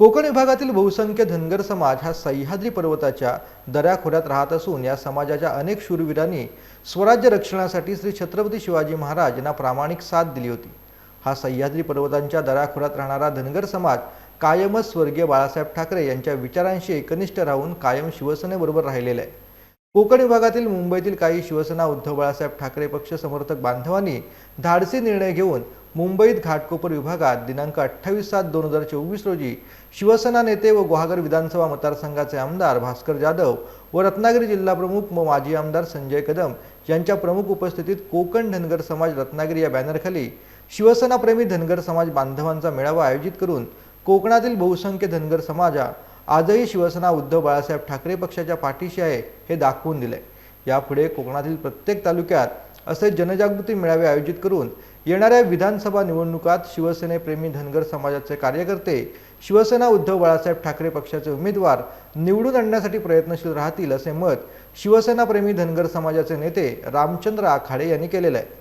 कोकण विभागातील बहुसंख्य धनगर समाज हा सह्याद्री पर्वताच्या दऱ्याखोऱ्यात राहत असून या समाजाच्या अनेक शूरवीरांनी स्वराज्य रक्षणासाठी श्री छत्रपती शिवाजी महाराज यांना प्रामाणिक साथ दिली होती. हा सह्याद्री पर्वतांच्या दऱ्याखोऱ्यात राहणारा धनगर समाज कायमच स्वर्गीय बाळासाहेब ठाकरे यांच्या विचारांशी एकनिष्ठ राहून कायम शिवसेनेबरोबर राहिलेला आहे. कोकण विभागातील मुंबईतील काही शिवसेना उद्धव बाळासाहेब ठाकरे पक्ष समर्थक बांधवांनी धाडसी निर्णय घेऊन मुंबईत घाटकोपर विभागात दिनांक अठ्ठावीस सात दोन हजार चोवीस रोजी शिवसेना नेते व गुहागर विधानसभा मतदारसंघाचे आमदार भास्कर जाधव व रत्नागिरी जिल्हा प्रमुख व माजी आमदार संजय कदम यांच्या प्रमुख उपस्थितीत कोकण धनगर समाज रत्नागिरी या बॅनरखाली शिवसेनाप्रेमी धनगर समाज बांधवांचा मेळावा आयोजित करून कोकणातील बहुसंख्य धनगर समाजा आजही शिवसेना उद्धव बाळासाहेब ठाकरे पक्षाच्या पाठीशी आहे हे दाखवून दिले. यापुढे कोकणातील प्रत्येक तालुक्यात असे जनजागृती मेळावे आयोजित करून येणाऱ्या विधानसभा निवडणुकात शिवसेनेप्रेमी धनगर समाजाचे कार्यकर्ते शिवसेना उद्धव बाळासाहेब ठाकरे पक्षाचे उमेदवार निवडून आणण्यासाठी प्रयत्नशील राहतील असे मत शिवसेनाप्रेमी धनगर समाजाचे नेते रामचंद्र आखाडे यांनी केलेले आहे.